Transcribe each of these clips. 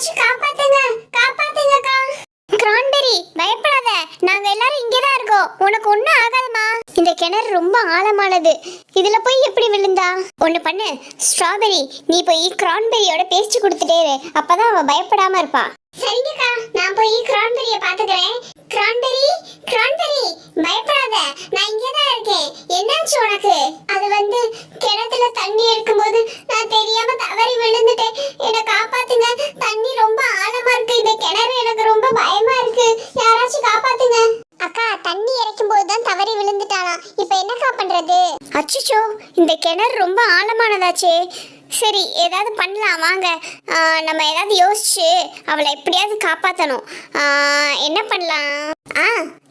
யாராச்சும் காப்பாத்துங்க. காப்பாத்துங்கக்கா கிரான்பெரி பயப்படாத. நாங்க எல்லாரும் இங்கே தான் இருக்கோம். உனக்கு ஒண்ணும் ஆகாதுமா. இந்த கிணறு ரொம்ப ஆழமானது. இதுல போய் எப்படி விழுந்தா? ஒண்ணு பண்ணு. ஸ்ட்ராபெரி நீ போய் கிரான்பெரியோட பேஸ்ட் கொடுத்துட்டே அப்பதான் அவ பயப்படாம இருப்பா. சரிங்கக்கா நான் போய் கிரான்பெரிய பாத்துக்கிறேன் கிரான்பெரி கிரான்பெரி பயப்படாத. நான் இங்கே தான் இருக்கேன். என்னாச்சு உனக்கு? அது வந்து கிணத்துல தண்ணி இருக்கும்போது நான் தெரியாம தவறி விழுந்துட்டேன் என்னை காப்பாத்துங்க தண்ணி ரொம்ப ஆழமா இருக்கு இந்த கிணறு எனக்கு ரொம்ப பயமா இருக்கு யாராச்சும் காப்பாத்துங்க அக்கா தண்ணி இறக்கும் போது தான் தவறி விழுந்துட்டானா இப்போ என்னக்கா பண்றது அச்சுச்சோ இந்த கிணறு ரொம்ப ஆழமானதாச்சே. சரி ஏதாவது பண்ணலாம் வாங்க. நம்ம ஏதாவது யோசிச்சு அவளை எப்படியாவது காப்பாற்றணும் என்ன பண்ணலாம்? ஆ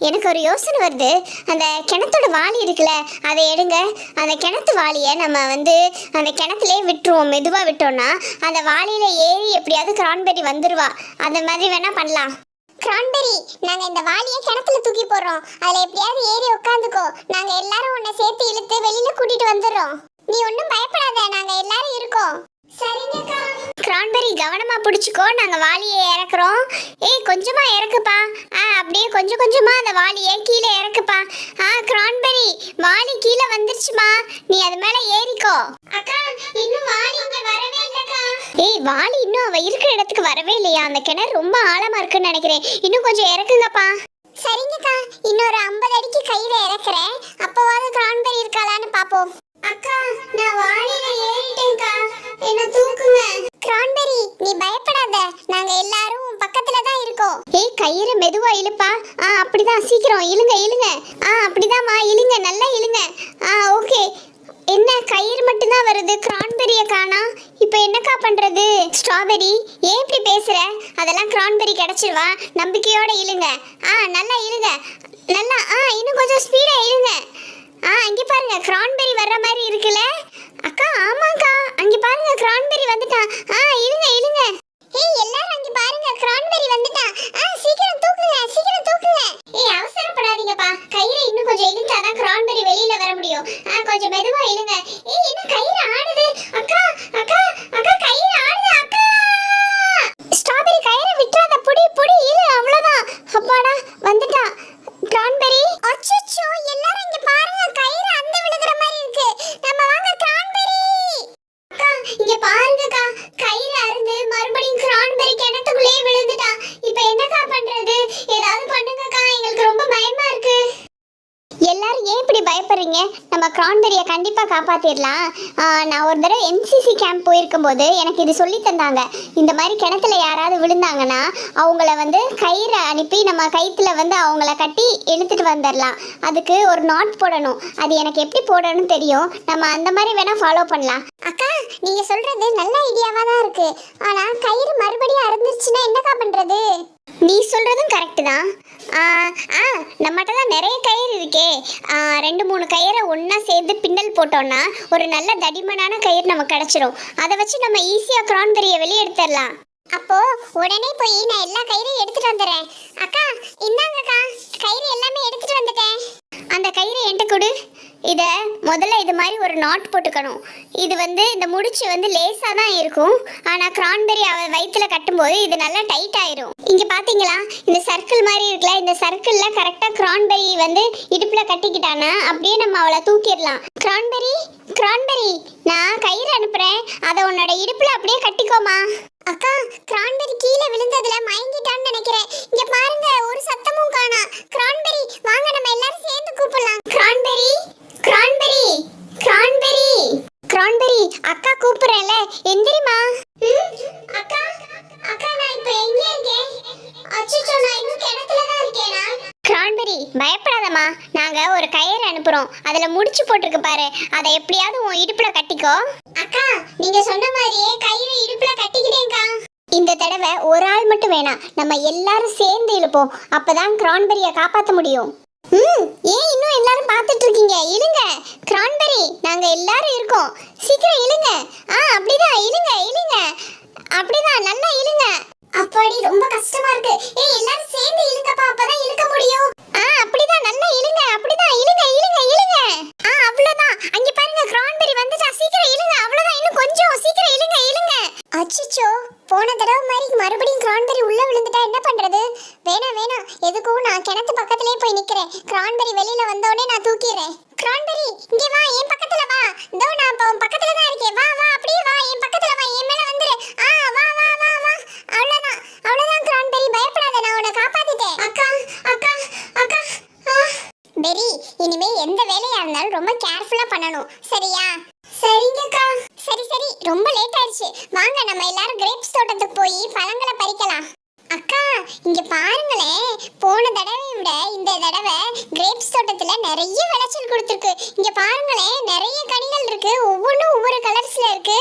எனக்கு ஒரு யோசனை வருது. அந்த கிணத்தோட வாளி இருக்குல்ல அதை எடுங்க. அந்த கிணத்து வாளியை நம்ம வந்து அந்த கிணத்துலேயே விட்டுருவோம். மெதுவாக விட்டோம்னா அந்த வாளியில் ஏறி எப்படியாவது கிரான்பெரி வந்துடுவா அந்த மாதிரி வேணால் பண்ணலாம். கிரான்பெரி நாங்க இந்த வாளியை கிணத்துல தூக்கி போடுறோம். அதுல எப்படியாவது ஏறி உட்காந்துக்கோ நாங்க எல்லாரும் உன்னை சேர்த்து இழுத்து வெளியில கூட்டிட்டு வந்துடுறோம். நீ ஒன்றும் பயப்படாத. நாங்க எல்லாரும் இருக்கோம். சரிங்கக்கா. கிரான்பெரி கவனமா பிடிச்சிக்கோ. நாங்க வாளியை இறக்குறோம். ஏய் கொஞ்சமா இறக்குப்பா. ஆ அப்படியே கொஞ்சம் கொஞ்சமா அந்த வாளியை கீழே இறக்குப்பா. ஆ கிரான்பெரி வாளி கீழே வந்துருச்சுமா. நீ அது மேல ஏறிக்கோ. அக்கா இன்னும் வாளி ஏய் வாளி இன்னும் அவ இருக்கிற இடத்துக்கு வரவே இல்லையா? அந்த கிணறு ரொம்ப ஆழமா இருக்குன்னு நினைக்கிறேன். இன்னும் கொஞ்சம் இறக்குங்கப்பா. சரிங்கக்கா. இன்னொரு ஐம்பது அடிக்கு கையில இறக்குறேன். அப்போவாது கிரான்பெரி இருக்காளான்னு பாப்போம். அக்கா நான் வாளியில ஏறிட்டேன்க்கா. என்ன தூக்குங்க? கிரான்பெரி நீ பயப்படாத. நாங்க எல்லாரும் உன் பக்கத்துல தான் இருக்கோம். ஏய் கயிறு மெதுவா இழுப்பா. ஆ அப்படிதான். சீக்கிரம் இழுங்க இழுங்க. ஆ அப்படிதாம்மா. இழுங்க நல்லா இழுங்க. ஆ ஓகே. என்ன கயிறு மட்டும்தான் வருது? கிரான்பெரிய காணா இப்போ என்னக்கா பண்றது? ஸ்ட்ராபெரி ஏன் இப்படி பேசுற? அதெல்லாம் கிரான்பெரி கிடைச்சிருவா. நம்பிக்கையோட இழுங்க. ஆ நல்லா இழுங்க. நல்லா ஆ இன்னும் கொஞ்சம் ஸ்பீடா இழுங்க. ஆ அங்கே பாருங்க கிரான்பெரி வர்ற மாதிரி இருக்குல்ல? அக்கா ஆமாக்கா. அங்கே பாருங்க கிரான்பெரி வந்துட்டான் ஆ இப்படி பயப்படுறீங்க? நம்ம கிரான்பெரியை கண்டிப்பாக காப்பாற்றிடலாம் நான் ஒரு தடவை என்சிசி கேம்ப் போயிருக்கும்போது எனக்கு இது சொல்லி தந்தாங்க. இந்த மாதிரி கிணத்துல யாராவது விழுந்தாங்கன்னா அவங்கள வந்து கயிறை அனுப்பி நம்ம கயிற்றுல வந்து அவங்கள கட்டி இழுத்துட்டு வந்துடலாம் அதுக்கு ஒரு நாட் போடணும். அது எனக்கு எப்படி போடணும்னு தெரியும். நம்ம அந்த மாதிரி வேணால் ஃபாலோ பண்ணலாம். அக்கா நீங்கள் சொல்கிறது நல்ல ஐடியாவாக தான் இருக்குது ஆனால் கயிறு மறுபடியும் அறுந்துருச்சுன்னா என்னக்கா பண்ணுறது நீ சொல்கிறதும் கரெக்டு தான். ஆ நம்மகிட்ட தான் நிறைய கயிறு இருக்கே. ரெண்டு மூணு கயிறை ஒன்றா சேர்ந்து பின்னல் போட்டோன்னா ஒரு நல்ல தடிமனான கயிறு நமக்கு கிடச்சிரும். அதை வச்சு நம்ம ஈஸியாக கிரான்பெரியை வெளியே எடுத்துடலாம். அப்போ உடனே போய் நான் எல்லா கயிறையும் எடுத்துட்டு வந்துடுறேன். அக்கா இந்தாங்கக்கா கயிறு எல்லாமே எடுத்துட்டு வந்துட்டேன். அந்த கயிறு என்கிட்ட கொடு. இதை முதல்ல இது மாதிரி ஒரு நாட் போட்டுக்கணும். இது வந்து இந்த முடிச்சு வந்து லேசாக தான் இருக்கும். ஆனால் கிரான்பெரி அவ வயிற்றில் கட்டும்போது இது நல்லா டைட் ஆயிரும். இங்கே பார்த்தீங்களா இந்த சர்க்கிள் மாதிரி இருக்குல்ல இந்த சர்க்கிளில் கரெக்டாக கிரான்பெரி வந்து இடுப்பில் கட்டிக்கிட்டானா அப்படியே நம்ம அவளை தூக்கிடலாம். கிரான்பெரி கிரான்பெரி நான் கயிறு அனுப்புகிறேன் அதை உன்னோட இடுப்பில் அப்படியே கட்டிக்கோமா. அக்கா கிரான்பெரி கீழே விழுந்ததுல மயங்கிட்டான்னு நினைக்கிறேன். இங்க பாருங்க ஒரு சத்தமும் காணா. கிரான் வாங்க நம்ம எல்லாரும் சேர்ந்து கூப்பிடலாம் கிரான்பெரி கிரான்பெரி கிரான்பெரி கிரான்பெரி அக்கா கூப்பிடுறேன்ல எந்திரிமா அக்கா அக்கா நான் இப்போ எங்க இருக்கேன் அச்சச்சோ நான் இன்னும் கிணத்துல தான் இருக்கேனா கிரான்பெரி பயப்படாதம்மா. நாங்க ஒரு கயிறு அனுப்புறோம். அதுல முடிச்சு போட்டிருக்கு பாரு. அதை எப்படியாவது உன் இடுப்புல கட்டிக்கோ. அக்கா நீங்க சொன்ன மாதிரியே கயிறு இடுப்புல கட்டிக்கிட்டேன்க்கா இந்த தடவை ஒரு ஆள் மட்டும் வேணாம். நம்ம எல்லாரும் சேர்ந்து இழுப்போம். அப்பதான் கிரான்பெரியை காப்பாற்ற முடியும். ம் ஏன் இன்னும் எல்லாரும் பார்த்துட்டு இருக்கீங்க? இழுங்க. கிரான்பெரி நாங்க எல்லாரும் இருக்கோம். சீக்கிரம் இழுங்க. ஆ அப்படிதான். இழுங்க இழுங்க. அப்படிதான். நல்லா இழுங்க. அப்பாடி ரொம்ப கஷ்டமா இருக்கு. ஏய் எல்லாரும் சேர்ந்து வேணாம் வேணாம். எதுக்கும் நான் கிணத்து பக்கத்திலே போய் நிக்கிறேன். கிரான்பெரி வெளியில வந்தோடனே நான் தூக்கிடுறேன். கிரான்பெரி இங்க வா என் பக்கத்துல வா. இதோ நான் இப்போ உன் பக்கத்துல தான் இருக்கேன். வா வா அப்படியே வா என் பக்கத்துல வா என் மேல வந்துரு. ஆ வா வா வா வா. அவ்வளவுதான். அவ்வளவுதான் கிரான்பெரி. பயப்படாத நான் உன்னை காப்பாத்திட்டேன். அக்கா அக்கா அக்கா பெரி இனிமே எந்த வேலையா இருந்தாலும் ரொம்ப கேர்ஃபுல்லா பண்ணணும். சரியா? சரிங்கக்கா சரி சரி. ரொம்ப லேட் ஆயிடுச்சு. வாங்க நம்ம எல்லாரும் கிரேப்ஸ் தோட்டத்துக்கு போய் பழங்களை பறிக்கலாம். இங்க பாருங்களே போன தடவை விட இந்த தடவை கிரேப்ஸ் தோட்டத்துல நிறைய விளைச்சல் கொடுத்துருக்கு. இங்க பாருங்களே நிறைய கனிகள் இருக்கு. ஒவ்வொன்றும் ஒவ்வொரு கலர்ஸ்ல இருக்கு.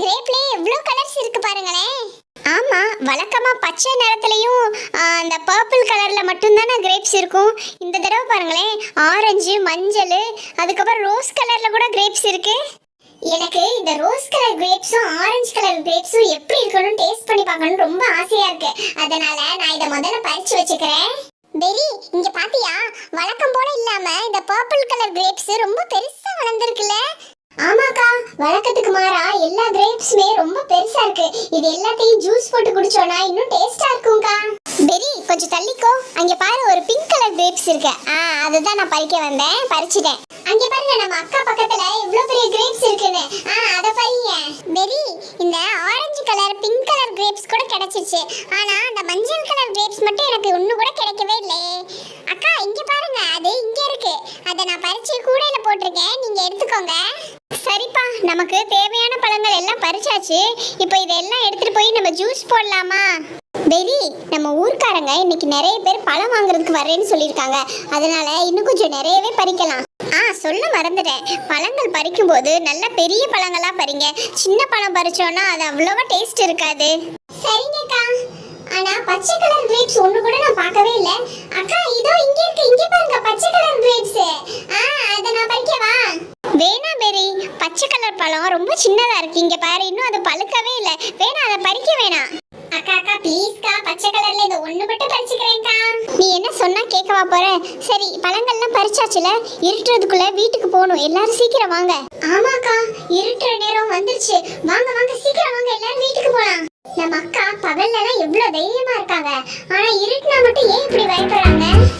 கிரேப்லயே எவ்வளோ கலர்ஸ் இருக்கு பாருங்களேன். ஆமா வழக்கமா பச்சை நிறத்துலயும் அந்த பர்பிள் கலர்ல மட்டும்தானே கிரேப்ஸ் இருக்கும். இந்த தடவை பாருங்களேன் ஆரஞ்சு மஞ்சள் அதுக்கப்புறம் ரோஸ் கலர்ல கூட கிரேப்ஸ் இருக்கு. எனக்கு இந்த ரோஸ் கலர் கிரேப்ஸும் ஆரஞ்சு கலர் கிரேப்ஸும் எப்படி இருக்கணும் டேஸ்ட் பண்ணி பார்க்கணும் ரொம்ப ஆசையா இருக்கு. அதனால நான் இதை முதல்ல பறிச்சு வச்சுக்கிறேன். பெரி இங்க பாத்தியா? வழக்கம் போல இல்லாம இந்த பர்பிள் கலர் கிரேப்ஸ் ரொம்ப பெருசா வளர்ந்துருக்குல்ல? ஆமாக்கா வழக்கத்துக்கு மாறா எல்லா கிரேப்ஸுமே ரொம்ப பெருசா இருக்கு. இது எல்லாத்தையும் ஜூஸ் போட்டு குடிச்சோன்னா இன்னும் டேஸ்டா இருக்கும்க்கா. பெரி கொஞ்சம் தள்ளிக்கோ. அங்க பாரு ஒரு பிங்க் கிரேப்ஸ் இருக்கு. ஆ அதுதான் நான் பறிக்க வந்தேன். பறிச்சிட்டேன். அங்க பாருங்க நம்ம அக்கா பக்கத்துல இவ்ளோ பெரிய கிரேப்ஸ் இருக்குன்னு. ஆ அத பறிங்க. பெரி இந்த orange colour pink colour grapes கூட கிடைச்சிச்சு ஆனா அந்த மஞ்சள் கலர் கிரேப்ஸ் மட்டும் எனக்கு ஒண்ணு கூட கிடைக்கவே இல்லையே அக்கா இங்க பாருங்க அது இங்க இருக்கு. அதை நான் பறிச்சு கூடையில போட்டிருக்கேன். நீங்க எடுத்துக்கோங்க. சரிப்பா நமக்கு தேவையான பழங்கள் எல்லாம் பறிச்சாச்சு. இப்போ இதெல்லாம் எடுத்துட்டு போய் நம்ம ஜூஸ் போடலாமா? பேபி நம்ம ஊர்க்காரங்க இன்னைக்கு நிறைய பேர் பழம் வாங்குறதுக்கு வரேன்னு சொல்லியிருக்காங்க. அதனால இன்னும் கொஞ்சம் நிறையவே பறிக்கலாம். ஆ சொல்ல மறந்துட்டேன். பழங்கள் பறிக்கும் போது நல்ல பெரிய பழங்களா பறிங்க. சின்ன பழம் பறிச்சோன்னா அது அவ்வளவா டேஸ்ட் இருக்காது. சரிங்கக்கா ஆனா பச்சை கலர் கிரேப்ஸ் ஒண்ணு கூட நான் பார்க்கவே இல்ல. அக்கா இதோ இங்க இருக்கு. இங்க பாருங்க பச்சை கலர் கிரேப்ஸ் ஆ அத நான் பறிக்கவா? வேணா பெரி. பச்சை கலர் பழம் ரொம்ப சின்னதா இருக்கு. இங்க பாரு இன்னும் அது பழுக்கவே இல்ல. வேணா அதை பறிக்க வேணாம். ப்ளீஸ்க்கா பச்சை கலர்ல இது ஒண்ணு மட்டும் பறிச்சுக்கிறேன்க்கா நீ என்ன சொன்னா கேட்கவா போற? சரி பழங்கள்லாம் பறிச்சாச்சுல இருட்டுறதுக்குள்ள வீட்டுக்கு போகணும். எல்லாரும் சீக்கிரம் வாங்க. ஆமாக்கா இருட்டுற நேரம் வந்துருச்சு. வாங்க வாங்க சீக்கிரம் வாங்க. எல்லாரும் வீட்டுக்கு போலாம். நம்ம அக்கா பகல்லலாம் எவ்வளவு தைரியமா இருக்காங்க. ஆனா இருட்டுனா மட்டும் ஏன் இப்படி பயப்படுறாங்க?